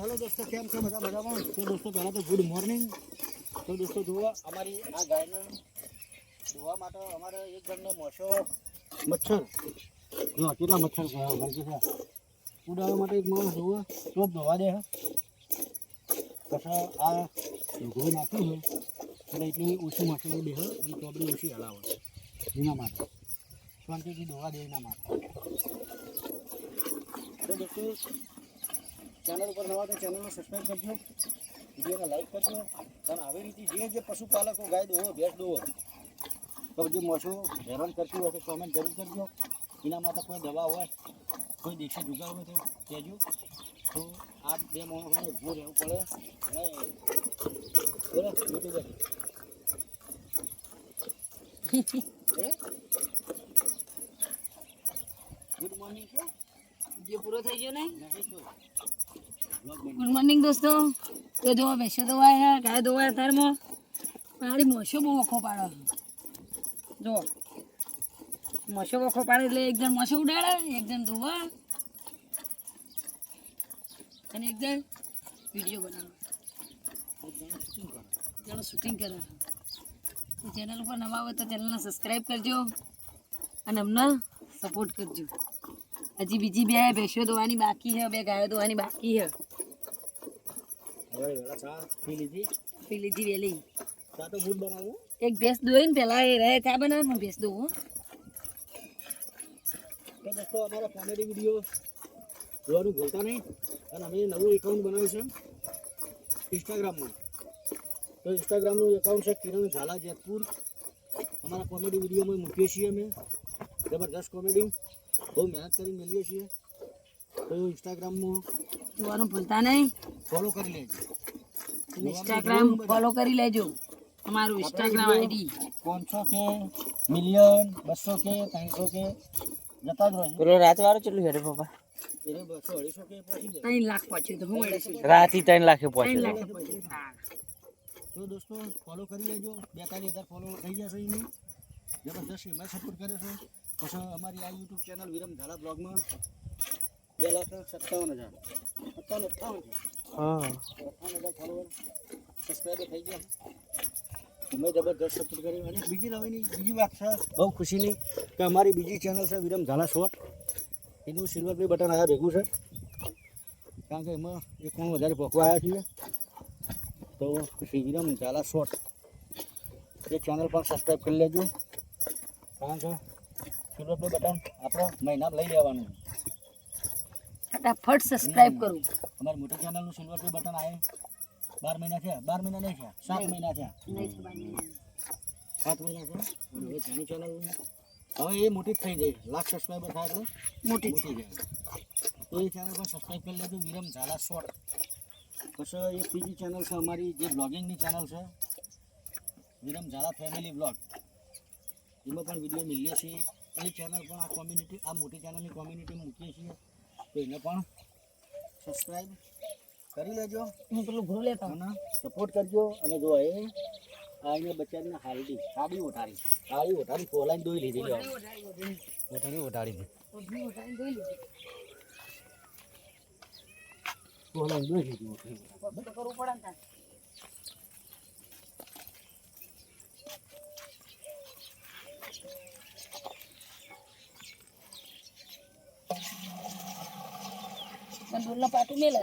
Hello દોસ્તો, કેમ છો? બધા મજામાં? તો દોસ્તો, પહેલાં તો ગુડ મોર્નિંગ તો દોસ્તો, જુઓ, અમારી આ ગાયને ધોવા માટે અમારે એક જણને મોશો મચ્છર. જો કેટલા મચ્છર ઘરથી છે. ઉડાવવા માટે એક માણસ, જુઓ તો ધોવા દે પછી આ ઘોઈ નાખ્યું હોય એટલે એટલી ઓછી મચ્છર દેહ અને ચોબડી ઓછી હલાવે એના માટે. શાંતિથી ધોવા દે એના માટે. તો દોસ્તો ચેનલ ઉપર નવા તો ચેનલને સબસ્ક્રાઈબ કરજો. વિડીયોને લાઈક કરજો. અને આવી રીતે જે જે પશુપાલકો ગાય દોવો ભેંસ દોવો તો જે મોછું હેરાન કરતી હોય તો કોમેન્ટ જરૂર કરજો. એના માટે કોઈ દવા હોય કોઈ દેશી જુગાર હોય તો કહેજો. તો આ બે માણસોને ઊભું રહેવું પડે. અને બોલો યુટ્યુબર ગુડ મોર્નિંગ છો જે પૂરો થઈ ગયો ને? નહીં. ગુડ મોર્નિંગ દોસ્તો. તો જો ભેંસો ધોવાય ગાય ધોવાય અત્યારમાં. મારી મોસો બહુ વખો પાડે. જો મોસો વખો પાડે એટલે એક જણ મોસો ઉડાડે, એક જણ ધોવા. અને એક જણ વીડિયો બનાવે. જણ શૂટિંગ કરે. ચેનલ ઉપર નવા હોય તો ચેનલને સબસ્ક્રાઈબ કરજો અને અમને સપોર્ટ કરજો. હજી બીજી બે ભેંસો ધોવાની બાકી છે, બે ગાયો ધોવાની બાકી છે. હવે વેલા ચા પી લીધી. પી લીધી વેલી. ચા તો ગુડ બનાવું. એક ભેંસ દોઈ ને પેલા એ રહે ચા બનાવે હું ભેંસ દઉં તો દોસ્તો અમારા કોમેડી વીડિયો જોવાનું ભૂલતા નહીં. અને અમે નવું એકાઉન્ટ બનાવ્યું છે ઇન્સ્ટાગ્રામમાં તો ઇન્સ્ટાગ્રામનું એકાઉન્ટ છે કિરણ ઝાલા જેતપુર અમારા કોમેડી વિડીયોમાં મૂકીએ છીએ અમે. જબરદસ્ત કોમેડી બહુ મહેનત કરીને મળીએ છીએ. તો ઇન્સ્ટાગ્રામમાં જોવાનું ભૂલતા નહીં. ફોલો કરી લેજો. ઇન્સ્ટાગ્રામ ફોલો કરી લેજો. અમારું ઇન્સ્ટાગ્રામ આઈડી પાંચસો કે મિલિયન બસો કે ત્રણસો કે જતા જ રહે પેલો રાત વાળો કેટલું હેડે પપ્પા? એને અઢીસો કે ત્રણ લાખ પહોંચ્યું તો હું રાતથી ત્રણ લાખે ત્રણ પહોંચે લાખ પહોંચ્યું. તો દોસ્તો ફોલો કરી લેજો. બેતાલીસ હજાર ફોલો થઈ જશે એની. જબરદસ્ત એમાં સપોર્ટ કર્યો છે. પછી અમારી આ યુટ્યુબ ચેનલ વિરમ ઝાલા બ્લોગમાં. બે લાખ સત્તાવન હજાર. સત્તાવન અઠ્ઠાવન છે. હા. અઠ્ઠાવન હજાર ફોલોવર સબસ્ક્રાઈબર થઈ ગયા. એમાં જબરદસ્ત સપોર્ટ કર્યો. અને બીજી નવીની બીજી વાત છે બહુ ખુશીની કે અમારી બીજી ચેનલ છે વિરમ ઝાલા શોર્ટ એનું સિલ્વર પ્લે બટન આવ્યા ભેગું છે. કારણ કે એમાં એકાણું વધારે પકવા આવ્યા છીએ. તો શ્રી વિરમ ઝાલા શોર્ટ એ ચેનલ પણ સબસ્ક્રાઈબ કરી લેજો. કારણ કે સિલ્વર પ્લે બટન આપણે મહિનામાં લઈ લેવાનું. ફટાફટ સબસ્ક્રાઇબ કરું અમારી મોટી ચેનલનું સિલ્વર પ્લે બટન આવે બાર મહિના થયા. બાર મહિના નહીં થયા. સાત મહિના થયા. સાત મહિના અને હવે જાણી ચેનલ હવે એ મોટી જ થઈ જાય લાખ સબસ્ક્રાઈબર થાય એટલે મોટી છે જાય તો એ ચેનલ પણ સબસ્ક્રાઈબ કરી લેજો વિરમ ઝાલા શોર્ટ પછી એક બીજી ચેનલ છે અમારી જે બ્લોગિંગની ચેનલ છે. વિરમ ઝાલા ફેમિલી બ્લોગ એમાં પણ વીડિયો મળીએ છીએ. એ ચેનલ પણ આ કોમ્યુનિટી આ મોટી ચેનલની કોમ્યુનિટી મૂકીએ છીએ. તો એને પણ સબસ્ક્રાઈબ કરી લેજો. હું પેલું ભૂલ લેતા. અને સપોર્ટ કરજો. અને જો એ આ અહીંયા બચારીને હાલડી હાડી ઓઢાડી હાડી ઓઢાડી ફોલાઈને દોઈ લીધી લ્યો ઓઢાડી ઓઢાડી ફોલાઈને દોઈ લીધી. કરવું પડે ને પણ દૂધનો પાટું મેલે.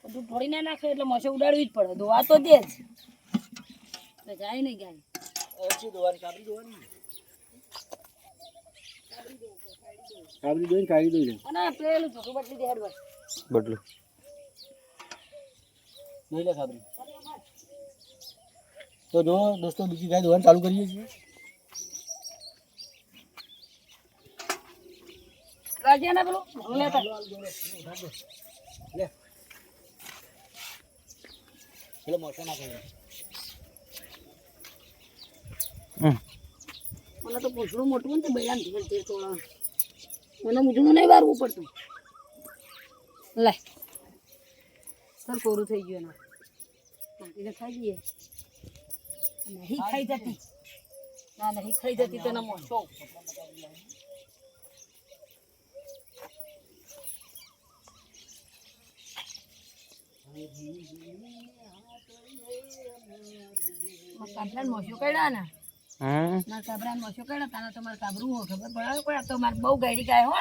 તો દૂધ થોડી ના નાખે એટલે મસે ઉડાડવી જ પડે. ધોવા તો દે જ. જાય નહીં ગાય ઓછી દોવાની કાબરી દોવાની કાબરી દોઈને કાઢી દોઈ અને પેલું ચોખ્ખું બદલી. તો જો દોસ્તો બીજી ગાય ધોવાનું ચાલુ કરીએ છીએ. રાજ્યા ને પેલું? લેતા લે પેલો મોટો ના મને તો પૂછડું મોટું ને બૈરાને મને મૂઠું નહીં વારવું પડતું. લે. સર કોરું થઈ ગયું એના. માટીને ખાઈ નહીં ખાઈ જતી. ના નહીં ખાઈ જતી તને મોસો કાબરાને ને. મારા કાબરાને મોસો કાઢ્યા તાના તો મારે કાબરું હો ખબર પડે? પણ તો મારે બહુ ગાડી ગાય હો.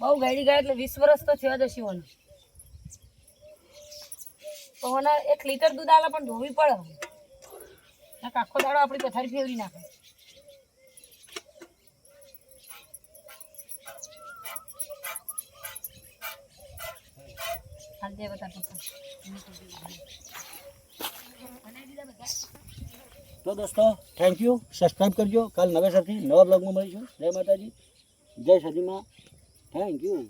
બહુ ગાડી ગાય એટલે વીસ વર્ષ તો થયા જશે ઓને. તો એક લીટર દૂધ આલે પણ ધોવી પડે. આખો દાડો આપણી પથારી ફેરવી નાખે. હાલ દે બધા તો દોસ્તો થેન્ક યુ સબસ્ક્રાઈબ કરજો. કાલ નવેસરથી નવા બ્લોગમાં મળીશું. જય માતાજી. જય સદીમાં થેન્ક યુ